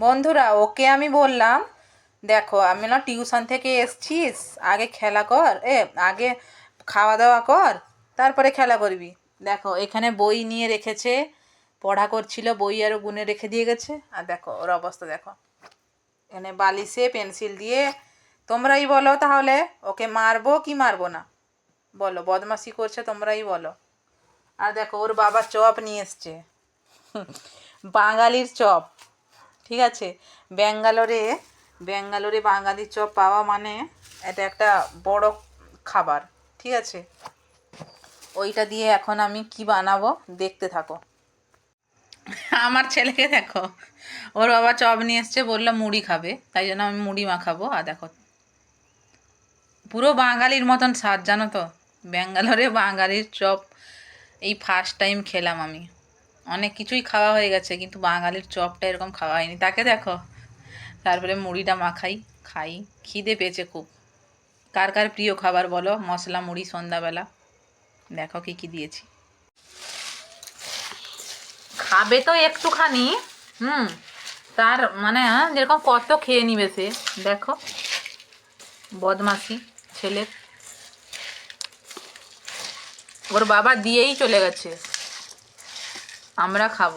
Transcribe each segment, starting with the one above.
বন্ধুরা, ওকে আমি বললাম, দেখো, আমি না টিউশন থেকে এসছিস, আগে খেলা কর, এ, আগে খাওয়া দাওয়া কর, তারপরে খেলা করবি। দেখো, এখানে বই নিয়ে রেখেছে, পড়া করছিল, বই আরও গুনে রেখে দিয়ে গেছে। আর দেখো, ওর অবস্থা দেখো। এখানে বালিশে পেন্সিল দিয়ে, তোমরাই বলো তাহলে, ওকে মারবো কি মারবো না? বলো, বদমাশি করছে, তোমরাই বলো। আর দেখো, ওর বাবা চপ নিয়ে এসছে। বাঙালির চপ। ঠিক আছে? ব্যাঙ্গালোরে ব্যাঙ্গালোরে বাঙালির চপ পাওয়া মানে এটা একটা বড় খাবার, ঠিক আছে? ওইটা দিয়ে এখন আমি কি বানাবো দেখতে থাকো। আমার ছেলেকে দেখো, ওর বাবা চপ নিয়ে এসছে, বলল মুড়ি খাবে, তাই জন্য আমি মুড়ি মাখাবো, আর দেখো, পুরো বাঙালির মতন স্বাদ, জানো তো? ব্যাঙ্গালোরে বাঙালির চপ, এই ফার্স্ট টাইম খেলাম আমি। অনেক কিছুই খাওয়া হয়ে গেছে, কিন্তু বাঙালির চপটা এরকম খাওয়া হয়নি। তাকে দেখো। তারপরে মুড়িটা মাখাই, খাই। খিদে পেয়েছে খুব। কার কার প্রিয় খাবার বলো? মশলা, মুড়ি, সন্ধ্যাবেলা। দেখো কি কি দিয়েছি। খাবে তো একটুখানি, হুম। তার মানে যেরকম কত খেয়ে নিবে সে। দেখো। বদমাসি ছেলের ওর বাবা দিয়েই চলে গেছে। আমরা খাব।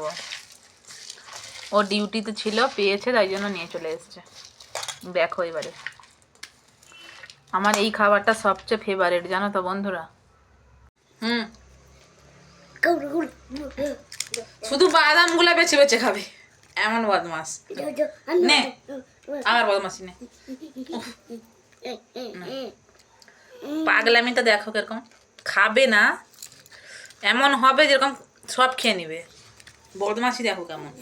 ও ডিউটিতে ছিল, পেয়েছে, তাই জন্য নিয়ে চলে এসছে। দেখো এবারে। আমার এই খাবারটা সবচেয়ে ফেভারিট জানো তো বন্ধুরা? হুম। শুধু বাদাম বাদামগুলো বেছে বেছে খাবে। এমন বদমাস। নে আমার বদমাসি নে। পাগলামিটা দেখো কীরকম। খাবে না। এমন হবে যেরকম সব খেয়ে নেবে। বদমাসি দেখো কেমন।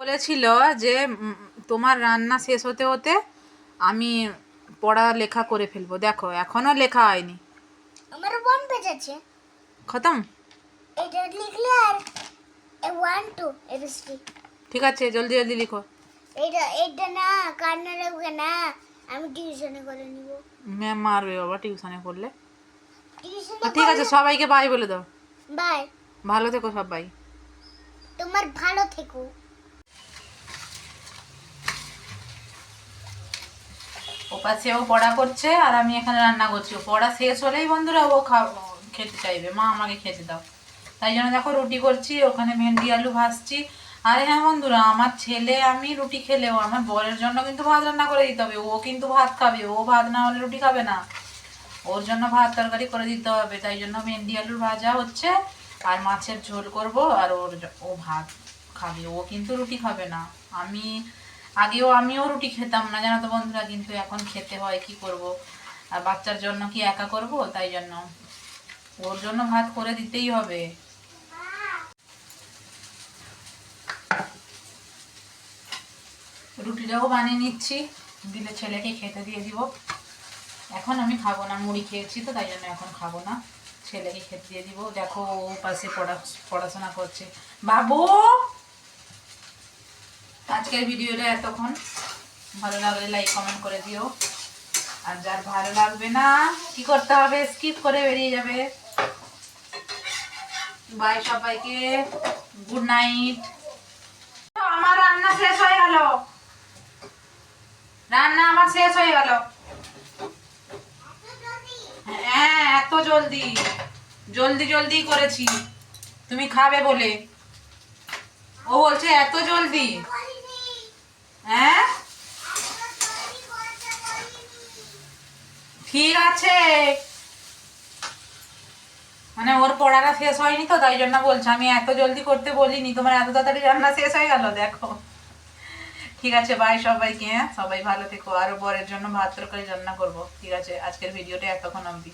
বলেছিল যে তোমার রান্না শেষ হতে হতে আমি পড়া লেখা করে ফেলব। দেখো, এখনও লেখা হয়নি। আমার ওয়ান পেজ আছে খতম এটা লিখলে আর ওয়ান টু এবিসি ঠিক আছে জলদি জলদি লিখো। এটা এটা না কান্না লাগবে না আমি টিউশনে করে নিব। ম্যাম মারবে বাবা টিউশনে করলে। ঠিক আছে সবাইকে বাই বলে দাও। বাই ভালো থেকো সবাই। তোমার ভালো থেকো। ও পাশে ও পড়া করছে আর আমি এখানে রান্না করছি। পড়া শেষ হলেই বন্ধুরা ও খা খেতে চাইবে। মা, আমাকে খেতে দাও। তাই জন্য দেখো রুটি করছি, ওখানে ভেন্ডি, আলু ভাজছি। আরে হ্যাঁ বন্ধুরা, আমার ছেলে, আমি রুটি খেলেও আমার বরের জন্য কিন্তু ভাত রান্না করে দিতে হবে। ও কিন্তু ভাত খাবে, ও ভাত না হলে রুটি খাবে না। ওর জন্য ভাত তরকারি করে দিতে হবে। তাই জন্য ভেন্ডি, আলুর ভাজা হচ্ছে। আর মাছের ঝোল করব আর ওর ও ভাত খাবে। ও কিন্তু রুটি খাবে না। আমি আগেও আমিও রুটি খেতাম না, জানো তো বন্ধুরা? কিন্তু এখন খেতে হয়, কি করব? আর বাচ্চার জন্য কি একা করব? তাই জন্য। ওর জন্য ভাত করে দিতেই হবে। রুটিটাও বানিয়ে নিচ্ছি। দিলে ছেলেকে খেতে দিয়ে দিব। এখন আমি খাব না, মুড়ি খেয়েছি তো, তাই জন্য এখন খাব না। ছেলেকে খেতে দিয়ে দিব। দেখো ও পাশে পড়া পড়াশোনা করছে। বাবু! আজকের ভিডিওটা এতক্ষণ। ভালো লাগলে লাইক কমেন্ট করে দিও। আর যার ভালো লাগবে না, কি করতে হবে? স্কিপ করে বেরিয়ে যাবে। বাই সবাইকে। গুড নাইট আমার রান্না শেষ হয়ে গেল। রান্না আমার শেষ হয়ে গেল। হ্যাঁ এত জলদি। জলদি জলদি করেছি। তুমি খাবে বলে। ও বলছে, এত জলদি? হ্যাঁ? ঠিক আছে। মানে ওর পড়াটা শেষ হয়নি তো, তাই জন্য বলছে, আমি এত জলদি করতে বলিনি, তোমার এত তাড়াতাড়ি রান্না শেষ হয়ে গেল, দেখো। ঠিক আছে বাই সবাইকে হ্যাঁ? সবাই ভালো থেকো, আরও বরের জন্য ভাত তরকারি রান্না করব। ঠিক আছে, আজকের ভিডিওটা এতক্ষণ অবধি।